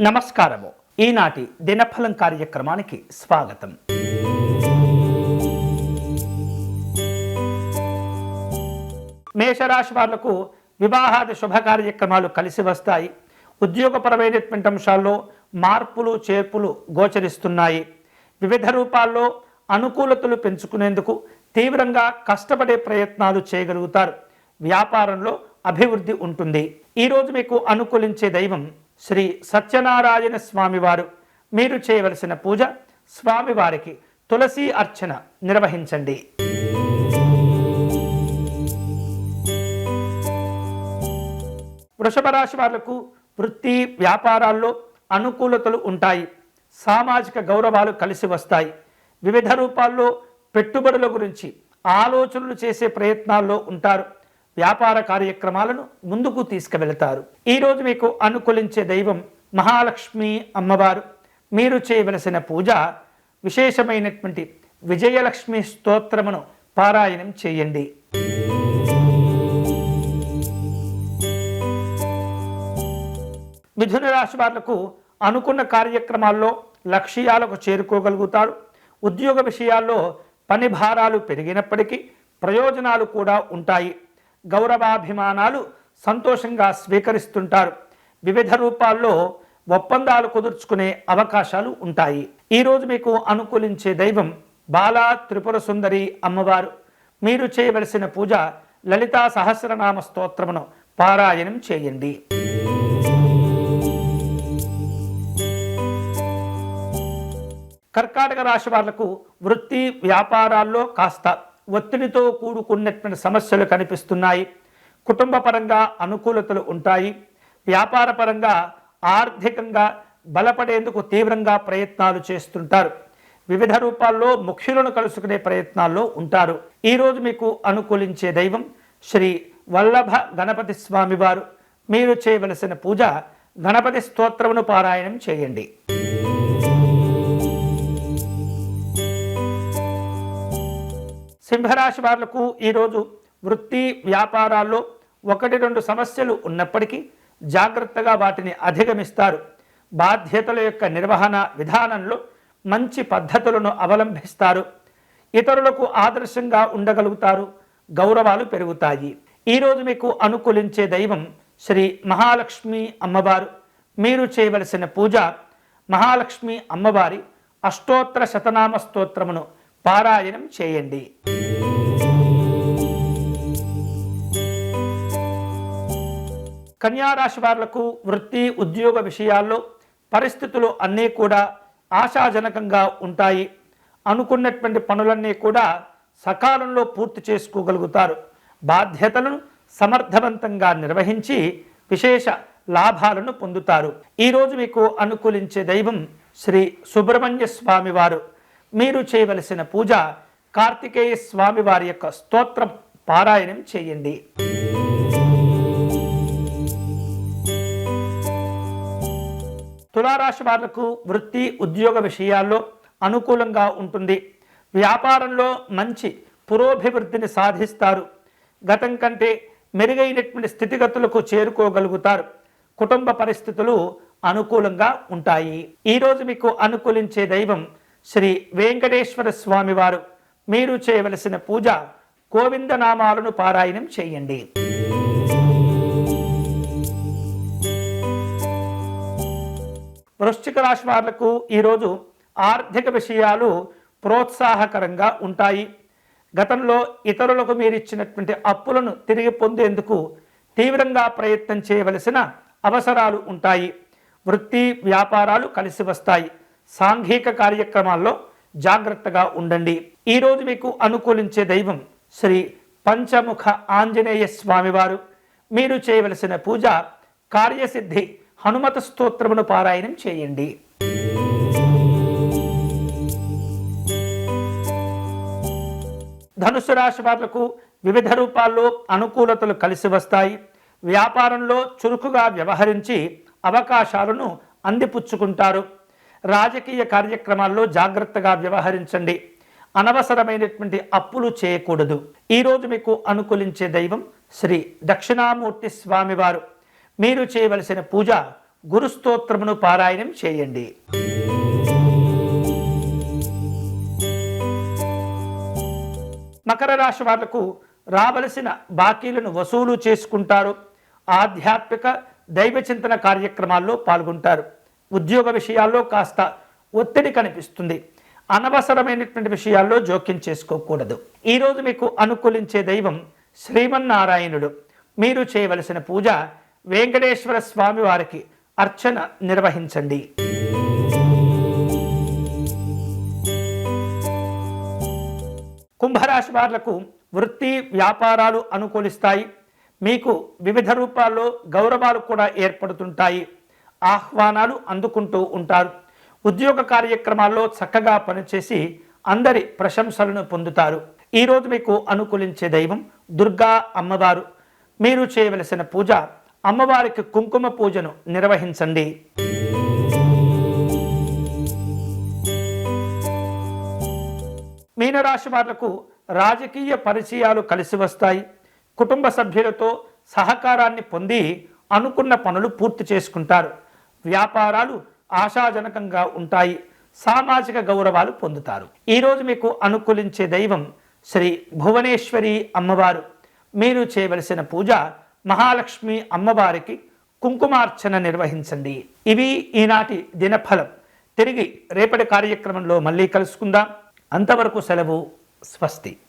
నమస్కారము. ఈనాటి దినఫలం కార్యక్రమానికి స్వాగతం. మేషరాశి వాళ్ళకు వివాహాది శుభ కార్యక్రమాలు కలిసి వస్తాయి. ఉద్యోగపరమైనటువంటి అంశాల్లో మార్పులు చేర్పులు గోచరిస్తున్నాయి. వివిధ రూపాల్లో అనుకూలతలు పెంచుకునేందుకు తీవ్రంగా కష్టపడే ప్రయత్నాలు చేయగలుగుతారు. వ్యాపారంలో అభివృద్ధి ఉంటుంది. ఈరోజు మీకు అనుకూలించే దైవం శ్రీ సత్యనారాయణ స్వామివారు. మీరు చేయవలసిన పూజ స్వామివారికి తులసి అర్చన నిర్వహించండి. వృషభ రాశి వాళ్ళకు వృత్తి వ్యాపారాల్లో అనుకూలతలు ఉంటాయి. సామాజిక గౌరవాలు కలిసి వస్తాయి. వివిధ రూపాల్లో పెట్టుబడుల గురించి ఆలోచనలు చేసే ప్రయత్నాల్లో ఉంటారు. వ్యాపార కార్యక్రమాలను ముందుకు తీసుకువెళతారు. ఈరోజు మీకు అనుకూలించే దైవం మహాలక్ష్మి అమ్మవారు. మీరు చేయవలసిన పూజ విశేషమైనటువంటి విజయలక్ష్మి స్తోత్రమును పారాయణం చేయండి. మిథున రాశి వాళ్ళకు అనుకున్న కార్యక్రమాల్లో లక్ష్యాలకు చేరుకోగలుగుతారు. ఉద్యోగ విషయాల్లో పని భారాలు పెరిగినప్పటికీ ప్రయోజనాలు కూడా ఉంటాయి. గౌరవాభిమానాలు సంతోషంగా స్వీకరిస్తుంటారు. వివిధ రూపాల్లో ఒప్పందాలు కుదుర్చుకునే అవకాశాలు ఉంటాయి. ఈరోజు మీకు అనుకూలించే దైవం బాలా త్రిపుర సుందరి అమ్మవారు. మీరు చేయవలసిన పూజ లలితా సహస్రనామ స్తోత్రమును పారాయణం చేయండి. కర్కాటక రాశి వాళ్ళకు వృత్తి వ్యాపారాల్లో కాస్త ఒత్తిడితో కూడుకున్నటువంటి సమస్యలు కనిపిస్తున్నాయి. కుటుంబ పరంగా అనుకూలతలు ఉంటాయి. వ్యాపార పరంగా ఆర్థికంగా బలపడేందుకు తీవ్రంగా ప్రయత్నాలు చేస్తుంటారు. వివిధ రూపాల్లో ముఖ్యులను కలుసుకునే ప్రయత్నాల్లో ఉంటారు. ఈరోజు మీకు అనుకూలించే దైవం శ్రీ వల్లభ గణపతి స్వామివారు మీరు చేయవలసిన పూజ గణపతి స్తోత్రమును పారాయణం చేయండి. సింహరాశి వాళ్ళకు ఈరోజు వృత్తి వ్యాపారాల్లో ఒకటి రెండు సమస్యలు ఉన్నప్పటికీ జాగ్రత్తగా వాటిని అధిగమిస్తారు. బాధ్యతల యొక్క నిర్వహణ విధానంలో మంచి పద్ధతులను అవలంబిస్తారు. ఇతరులకు ఆదర్శంగా ఉండగలుగుతారు. గౌరవాలు పెరుగుతాయి. ఈరోజు మీకు అనుకూలించే దైవం శ్రీ మహాలక్ష్మి అమ్మవారు. మీరు చేయవలసిన పూజ మహాలక్ష్మి అమ్మవారి అష్టోత్తర శతనామ స్తోత్రమును పారాయణం చేయండి. కన్యారాశి వారులకు వృత్తి ఉద్యోగ విషయాల్లో పరిస్థితులు అన్నీ కూడా ఆశాజనకంగా ఉంటాయి. అనుకున్నటువంటి పనులన్నీ కూడా సకాలంలో పూర్తి చేసుకోగలుగుతారు. బాధ్యతలను సమర్థవంతంగా నిర్వహించి విశేష లాభాలను పొందుతారు. ఈరోజు మీకు అనుకూలించే దైవం శ్రీ సుబ్రహ్మణ్య స్వామివారు మీరు చేయవలసిన పూజ కార్తికేయ స్వామి వారి యొక్క స్తోత్రం పారాయణం చేయండి. తులారాశి వాళ్ళకు వృత్తి ఉద్యోగ విషయాల్లో అనుకూలంగా ఉంటుంది. వ్యాపారంలో మంచి పురోభివృద్ధిని సాధిస్తారు. గతం కంటే మెరుగైనటువంటి స్థితిగతులకు చేరుకోగలుగుతారు. కుటుంబ పరిస్థితులు అనుకూలంగా ఉంటాయి. ఈరోజు మీకు అనుకూలించే దైవం శ్రీ వెంకటేశ్వర స్వామివారు. మీరు చేయవలసిన పూజ గోవిందనామాలను పారాయణం చేయండి. వృశ్చిక రాశి వాళ్ళకు ఈరోజు ఆర్థిక విషయాలు ప్రోత్సాహకరంగా ఉంటాయి. గతంలో ఇతరులకు మీరు ఇచ్చినటువంటి అప్పులను తిరిగి పొందేందుకు తీవ్రంగా ప్రయత్నం చేయవలసిన అవసరాలు ఉంటాయి. వృత్తి వ్యాపారాలు కలిసి వస్తాయి. సాంఘిక కార్యక్రమాల్లో జాగ్రత్తగా ఉండండి. ఈరోజు మీకు అనుకూలించే దైవం శ్రీ పంచముఖ ఆంజనేయ స్వామివారు. మీరు చేయవలసిన పూజ కార్యసిద్ధి హనుమత స్తోత్రమును పారాయణం చేయండి. ధనుసు రాశి వాళ్ళకు వివిధ రూపాల్లో అనుకూలతలు కలిసి వస్తాయి. వ్యాపారంలో చురుకుగా వ్యవహరించి అవకాశాలను అందిపుచ్చుకుంటారు. రాజకీయ కార్యక్రమాల్లో జాగ్రత్తగా వ్యవహరించండి. అనవసరమైనటువంటి అప్పులు చేయకూడదు. ఈరోజు మీకు అనుకూలించే దైవం శ్రీ దక్షిణామూర్తి స్వామివారు. మీరు చేయవలసిన పూజ గురుస్తోత్రమును పారాయణం చేయండి. మకర రాశి వాళ్ళకు రావలసిన బాకీలను వసూలు చేసుకుంటారు. ఆధ్యాత్మిక దైవ చింతన కార్యక్రమాల్లో పాల్గొంటారు. ఉద్యోగ విషయాల్లో కాస్త ఒత్తిడి కనిపిస్తుంది. అనవసరమైనటువంటి విషయాల్లో జోక్యం చేసుకోకూడదు. ఈరోజు మీకు అనుకూలించే దైవం శ్రీమన్నారాయణుడు. మీరు చేయవలసిన పూజ వెంకటేశ్వర స్వామి వారికి అర్చన నిర్వహించండి. కుంభరాశి వారులకు వృత్తి వ్యాపారాలు అనుకూలిస్తాయి. మీకు వివిధ రూపాల్లో గౌరవాలు కూడా ఏర్పడుతుంటాయి. ఆహ్వానాలు అందుకుంటూ ఉంటారు. ఉద్యోగ కార్యక్రమాల్లో చక్కగా పనిచేసి అందరి ప్రశంసలను పొందుతారు. ఈరోజు మీకు అనుకూలించే దైవం దుర్గా అమ్మవారు. మీరు చేయవలసిన పూజ అమ్మవారికి కుంకుమ పూజను నిర్వహించండి. మీనరాశి వాళ్ళకు రాజకీయ పరిచయాలు కలిసి వస్తాయి. కుటుంబ సభ్యులతో సహకారాన్ని పొంది అనుకున్న పనులు పూర్తి చేసుకుంటారు. వ్యాపారాలు ఆశాజనకంగా ఉంటాయి. సామాజిక గౌరవాలు పొందుతారు. ఈరోజు మీకు అనుకూలించే దైవం శ్రీ భువనేశ్వరి అమ్మవారు. మీరు చేయవలసిన పూజ మహాలక్ష్మి అమ్మవారికి కుంకుమార్చన నిర్వహించండి. ఇవి ఈనాటి దినఫలం. తిరిగి రేపటి కార్యక్రమంలో మళ్ళీ కలుసుకుందాం. అంతవరకు సెలవు స్వస్తి.